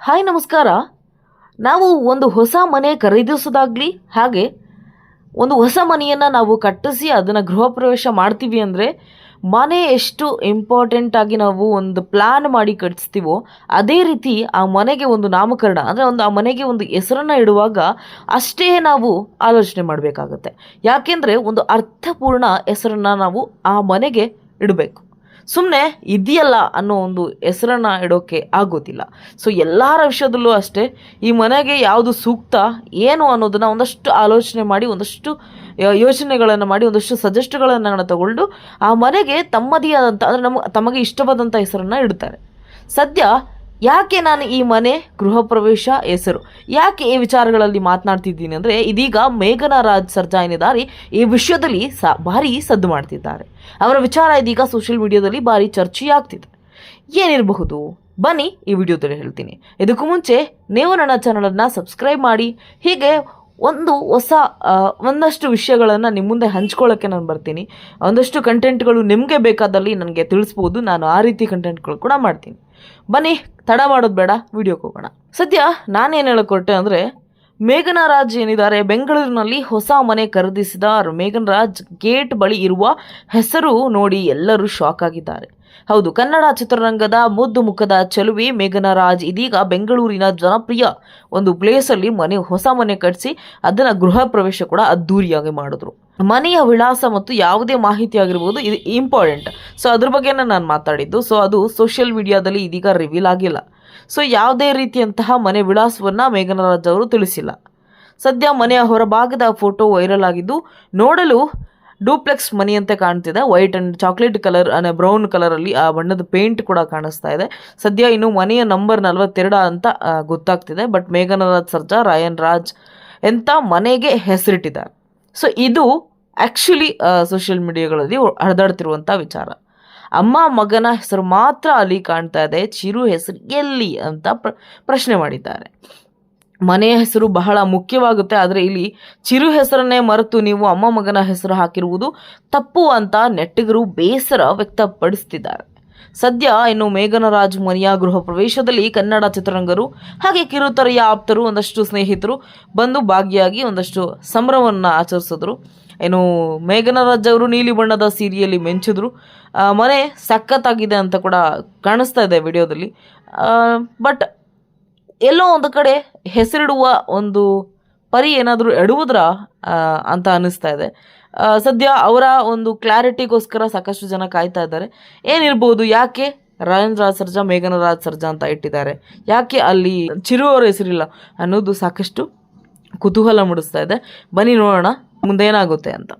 Hi, ನಮಸ್ಕಾರ. ನಾವು ಒಂದು ಹೊಸ ಮನೆ ಖರೀದಿಸೋದಾಗಲಿ, ಹಾಗೆ ಒಂದು ಹೊಸ ಮನೆಯನ್ನು ನಾವು ಕಟ್ಟಿಸಿ ಅದನ್ನು ಗೃಹ ಪ್ರವೇಶ ಮಾಡ್ತೀವಿ ಅಂದರೆ ಮನೆ ಎಷ್ಟು ಇಂಪಾರ್ಟೆಂಟ್ ಆಗಿ ನಾವು ಒಂದು ಪ್ಲ್ಯಾನ್ ಮಾಡಿ ಕಟ್ಟಿಸ್ತೀವೋ ಅದೇ ರೀತಿ ಆ ಮನೆಗೆ ಒಂದು ನಾಮಕರಣ, ಅಂದರೆ ಒಂದು ಆ ಮನೆಗೆ ಒಂದು ಹೆಸರನ್ನು ಇಡುವಾಗ ಅಷ್ಟೇ ನಾವು ಆಲೋಚನೆ ಮಾಡಬೇಕಾಗತ್ತೆ. ಯಾಕೆಂದರೆ ಒಂದು ಅರ್ಥಪೂರ್ಣ ಹೆಸರನ್ನು ನಾವು ಆ ಮನೆಗೆ ಇಡಬೇಕು. ಸುಮ್ಮನೆ ಇದೆಯಲ್ಲ ಅನ್ನೋ ಒಂದು ಹೆಸರನ್ನು ಇಡೋಕ್ಕೆ ಆಗೋದಿಲ್ಲ. ಸೊ ಎಲ್ಲರ ವಿಷಯದಲ್ಲೂ ಅಷ್ಟೇ ಈ ಮನೆಗೆ ಯಾವುದು ಸೂಕ್ತ ಏನು ಅನ್ನೋದನ್ನು ಒಂದಷ್ಟು ಆಲೋಚನೆ ಮಾಡಿ, ಒಂದಷ್ಟು ಯೋಚನೆಗಳನ್ನು ಮಾಡಿ, ಒಂದಷ್ಟು ಸಜೆಸ್ಟ್ಗಳನ್ನು ತಗೊಂಡು ಆ ಮನೆಗೆ ತಮ್ಮದೇ ಆದಂಥ ಅಂದರೆ ನಮ್ಮ ತಮಗೆ ಇಷ್ಟವಾದಂಥ ಹೆಸರನ್ನು ಇಡ್ತಾರೆ. ಸದ್ಯ ಯಾಕೆ ನಾನು ಈ ಮನೆ ಗೃಹ ಪ್ರವೇಶ ಹೆಸರು? ಯಾಕೆ ಈ ವಿಚಾರಗಳಲ್ಲಿ ಮಾತನಾಡ್ತಿದ್ದೀನಿ ಅಂದರೆ ಇದೀಗ ಮೇಘನಾ ರಾಜ್ ಸರ್ಜಾ ಏನಿದ್ದಾರೆ ಈ ವಿಷಯದಲ್ಲಿ ಸ ಭಾರಿ ಸದ್ದು ಮಾಡ್ತಿದ್ದಾರೆ. ಅವರ ವಿಚಾರ ಇದೀಗ ಸೋಷಿಯಲ್ ಮೀಡಿಯಾದಲ್ಲಿ ಭಾರಿ ಚರ್ಚೆಯಾಗ್ತಿದೆ. ಏನಿರಬಹುದು? ಬನ್ನಿ ಈ ವಿಡಿಯೋದಲ್ಲಿ ಹೇಳ್ತೀನಿ. ಇದಕ್ಕೂ ಮುಂಚೆ ನೀವು ನನ್ನ ಚಾನಲನ್ನು ಸಬ್ಸ್ಕ್ರೈಬ್ ಮಾಡಿ. ಹೀಗೆ ಒಂದು ಹೊಸ ಒಂದಷ್ಟು ವಿಷಯಗಳನ್ನು ನಿಮ್ಮ ಮುಂದೆ ಹಂಚ್ಕೊಳ್ಳೋಕ್ಕೆ ನಾನು ಬರ್ತೀನಿ. ಒಂದಷ್ಟು ಕಂಟೆಂಟ್ಗಳು ನಿಮಗೆ ಬೇಕಾದಲ್ಲಿ ನನಗೆ ತಿಳಿಸ್ಬೋದು. ನಾನು ಆ ರೀತಿ ಕಂಟೆಂಟ್ಗಳು ಕೂಡ ಮಾಡ್ತೀನಿ. ಬನ್ನಿ, ತಡ ಮಾಡೋದು ಬೇಡ ವಿಡಿಯೋಕ್ಕೆ ಹೋಗೋಣ. ಸದ್ಯ ನಾನೇನು ಹೇಳಿಕೊಟ್ಟೆ ಅಂದರೆ ಮೇಘನ ರಾಜ್ ಏನಿದ್ದಾರೆ, ಬೆಂಗಳೂರಿನಲ್ಲಿ ಹೊಸ ಮನೆ ಖರೀದಿಸಿದ ಮೇಘನ್ ರಾಜ್ ಗೇಟ್ ಬಳಿ ಇರುವ ಹೆಸರು ನೋಡಿ ಎಲ್ಲರೂ ಶಾಕ್ ಆಗಿದ್ದಾರೆ. ಹೌದು, ಕನ್ನಡ ಚಿತ್ರರಂಗದ ಮುದ್ದು ಮುಖದ ಚಲುವೆ ಮೇಘನಾ ರಾಜ್ ಇದೀಗ ಬೆಂಗಳೂರಿನ ಜನಪ್ರಿಯ ಒಂದು ಪ್ಲೇಸಲ್ಲಿ ಮನೆ, ಹೊಸ ಮನೆ ಕಟ್ಟಿಸಿ ಅದನ್ನ ಗೃಹ ಪ್ರವೇಶ ಕೂಡ ಅದ್ದೂರಿಯಾಗಿ ಮಾಡಿದ್ರು. ಮನೆಯ ವಿಳಾಸ ಮತ್ತು ಯಾವುದೇ ಮಾಹಿತಿ ಆಗಿರ್ಬೋದು ಇದು ಇಂಪಾರ್ಟೆಂಟ್ ಸೊ ಅದ್ರ ಬಗ್ಗೆ ನಾನು ಮಾತಾಡಿದ್ದು. ಸೊ ಅದು ಸೋಷಿಯಲ್ ಮೀಡಿಯಾದಲ್ಲಿ ಇದೀಗ ರಿವೀಲ್ ಆಗಿಲ್ಲ. ಸೊ ಯಾವುದೇ ರೀತಿಯಂತಹ ಮನೆ ವಿಳಾಸವನ್ನು ಮೇಘನರಾಜ್ ಅವರು ತಿಳಿಸಿಲ್ಲ. ಸದ್ಯ ಮನೆಯ ಹೊರಭಾಗದ ಫೋಟೋ ವೈರಲ್ ಆಗಿದ್ದು ನೋಡಲು ಡೂಪ್ಲೆಕ್ಸ್ ಅಂತ ಕಾಣ್ತಿದೆ. ವೈಟ್ ಅಂಡ್ ಚಾಕ್ಲೇಟ್ ಕಲರ್ ಅಂದ್ರೆ ಬ್ರೌನ್ ಕಲರ್ ಅಲ್ಲಿ ಆ ಬಣ್ಣದ ಪೇಂಟ್ ಕೂಡ ಕಾಣಿಸ್ತಾ ಇದೆ. ಸದ್ಯ ಇನ್ನು ಮನೆಯ ನಂಬರ್ ನಲವತ್ತೆರಡು ಅಂತ ಗೊತ್ತಾಗ್ತಿದೆ. ಬಟ್ ಮೇಘನ ರಾಜ್ ಸರ್ಜಾ, ರಾಯನ್ ರಾಜ್ ಎಂತ ಮನೆಗೆ ಹೆಸರಿಟ್ಟಿದ್ದಾರೆ. ಸೊ ಇದು ಆ್ಯಕ್ಚುಲಿ ಸೋಷಿಯಲ್ ಮೀಡಿಯಾಗಳಲ್ಲಿ ಹರಿದಾಡ್ತಿರುವಂಥ ವಿಚಾರ. ಅಮ್ಮ ಮಗನ ಹೆಸರು ಮಾತ್ರ ಅಲ್ಲಿ ಕಾಣ್ತಾ ಇದೆ. ಚಿರು ಹೆಸರು ಎಲ್ಲಿ ಅಂತ ಪ್ರ, ಪ್ರಶ್ನೆ ಮಾಡಿದ್ದಾರೆ. ಮನೆಯ ಹೆಸರು ಬಹಳ ಮುಖ್ಯವಾಗುತ್ತೆ, ಆದರೆ ಇಲ್ಲಿ ಚಿರು ಹೆಸರನ್ನೇ ಮರೆತು ನೀವು ಅಮ್ಮ ಮಗನ ಹೆಸರು ಹಾಕಿರುವುದು ತಪ್ಪು ಅಂತ ನೆಟ್ಟಿಗರು ಬೇಸರ ವ್ಯಕ್ತಪಡಿಸ್ತಿದ್ದಾರೆ. ಸದ್ಯ ಇನ್ನು ಮೇಘನ ರಾಜ್ ಮನೆಯ ಗೃಹ ಪ್ರವೇಶದಲ್ಲಿ ಕನ್ನಡ ಚಿತ್ರರಂಗರು ಹಾಗೆ ಕಿರುತೆರೆಯ ಆಪ್ತರು, ಒಂದಷ್ಟು ಸ್ನೇಹಿತರು ಬಂದು ಭಾಗಿಯಾಗಿ ಒಂದಷ್ಟು ಸಂಭ್ರಮವನ್ನು ಆಚರಿಸಿದ್ರು. ಏನು ಮೇಘನ ರಾಜ್ ಅವರು ನೀಲಿ ಬಣ್ಣದ ಸೀರೆಯಲ್ಲಿ ಮೆಂಚಿದ್ರು. ಮನೆ ಸಖತ್ತಾಗಿದೆ ಅಂತ ಕೂಡ ಕಾಣಿಸ್ತಾ ಇದೆ ವಿಡಿಯೋದಲ್ಲಿ. ಬಟ್ ಎಲ್ಲೋ ಒಂದು ಕಡೆ ಹೆಸರಿಡುವ ಒಂದು ಪರಿ ಏನಾದರೂ ಎಡುವುದ್ರ ಅಂತ ಅನ್ನಿಸ್ತಾ ಇದೆ. ಸದ್ಯ ಅವರ ಒಂದು ಕ್ಲಾರಿಟಿಗೋಸ್ಕರ ಸಾಕಷ್ಟು ಜನ ಕಾಯ್ತಾ ಇದ್ದಾರೆ. ಏನಿರ್ಬೋದು, ಯಾಕೆ ರಾಜೇಂದ್ರ ರಾಜ್ ಸರ್ಜಾ, ಮೇಘನ ರಾಜ್ ಸರ್ಜಾ ಅಂತ ಇಟ್ಟಿದ್ದಾರೆ? ಯಾಕೆ ಅಲ್ಲಿ ಚಿರು ಅವರ ಹೆಸರಿಲ್ಲ ಅನ್ನೋದು ಸಾಕಷ್ಟು ಕುತೂಹಲ ಮೂಡಿಸ್ತಾ ಇದೆ. ಬನ್ನಿ ನೋಡೋಣ, ಮುಂದೆ ಏನಾಗುತ್ತೆ ಅಂತ.